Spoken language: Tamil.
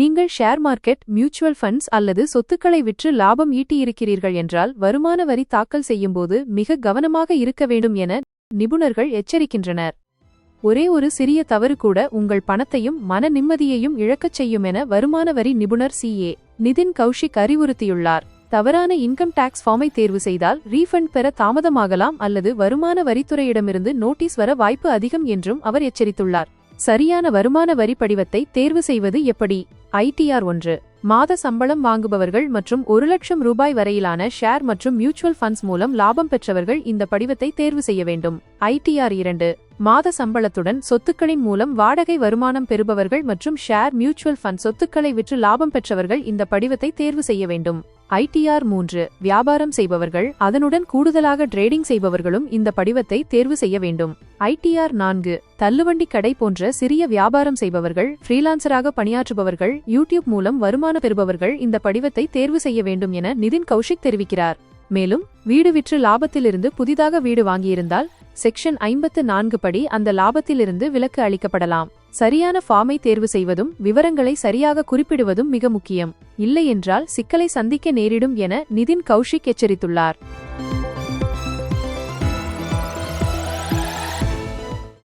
நீங்கள் ஷேர் மார்க்கெட் மியூச்சுவல் ஃபண்ட்ஸ் அல்லது சொத்துக்களை விற்று லாபம் ஈட்டியிருக்கிறீர்கள் என்றால் வருமான வரி தாக்கல் செய்யும்போது மிக கவனமாக இருக்க வேண்டும் என நிபுணர்கள் எச்சரிக்கின்றனர். ஒரே ஒரு சிறிய தவறு கூட உங்கள் பணத்தையும் மன நிம்மதியையும் இழக்கச் செய்யும் என வருமான வரி நிபுணர் சிஏ நிதின் கௌஷிக் அறிவுறுத்தியுள்ளார். தவறான இன்கம் டாக்ஸ் ஃபார்மை தேர்வு செய்தால் ரீஃபண்ட் பெற தாமதமாகலாம் அல்லது வருமான வரித்துறையிடமிருந்து நோட்டீஸ் வர வாய்ப்பு அதிகம் என்றும் அவர் எச்சரித்துள்ளார். சரியான வருமான வரி படிவத்தை தேர்வு செய்வது எப்படி? ஐடிஆர் ஒன்று. மாத சம்பளம் வாங்குபவர்கள் மற்றும் ஒரு லட்சம் ரூபாய் வரையிலான ஷேர் மற்றும் மியூச்சுவல் ஃபண்ட்ஸ் மூலம் லாபம் பெற்றவர்கள் இந்த படிவத்தை தேர்வு செய்ய வேண்டும். ஐடிஆர் இரண்டு. மாத சம்பளத்துடன் சொத்துக்களின் மூலம் வாடகை வருமானம் பெறுபவர்கள் மற்றும் ஷேர் மியூச்சுவல் ஃபண்ட் சொத்துக்களை விற்று லாபம் பெற்றவர்கள் இந்த படிவத்தை தேர்வு செய்ய வேண்டும். ஐடிஆர் மூன்று. வியாபாரம் செய்பவர்கள் அதனுடன் கூடுதலாக ட்ரேடிங் செய்பவர்களும் இந்த படிவத்தை தேர்வு செய்ய வேண்டும். ஐடிஆர் நான்கு. தள்ளுவண்டி கடை போன்ற சிறிய வியாபாரம் செய்பவர்கள் ஃப்ரீலான்சராக பணியாற்றுபவர்கள் யூடியூப் மூலம் வருமானம் வருமானம் பெறுபவர்கள் இந்த படிவத்தை தேர்வு செய்ய வேண்டும் என நிதின் கௌஷிக் தெரிவிக்கிறார். மேலும் வீடு விற்று லாபத்திலிருந்து புதிதாக வீடு வாங்கியிருந்தால் செக்ஷன் ஐம்பத்து நான்கு படி அந்த லாபத்திலிருந்து விலக்கு அளிக்கப்படலாம். சரியான ஃபார்மை தேர்வு செய்வதும் விவரங்களை சரியாக குறிப்பிடுவதும் மிக முக்கியம். இல்லையென்றால் சிக்கலை சந்திக்க நேரிடும் என நிதின் கௌஷிக் எச்சரித்துள்ளார்.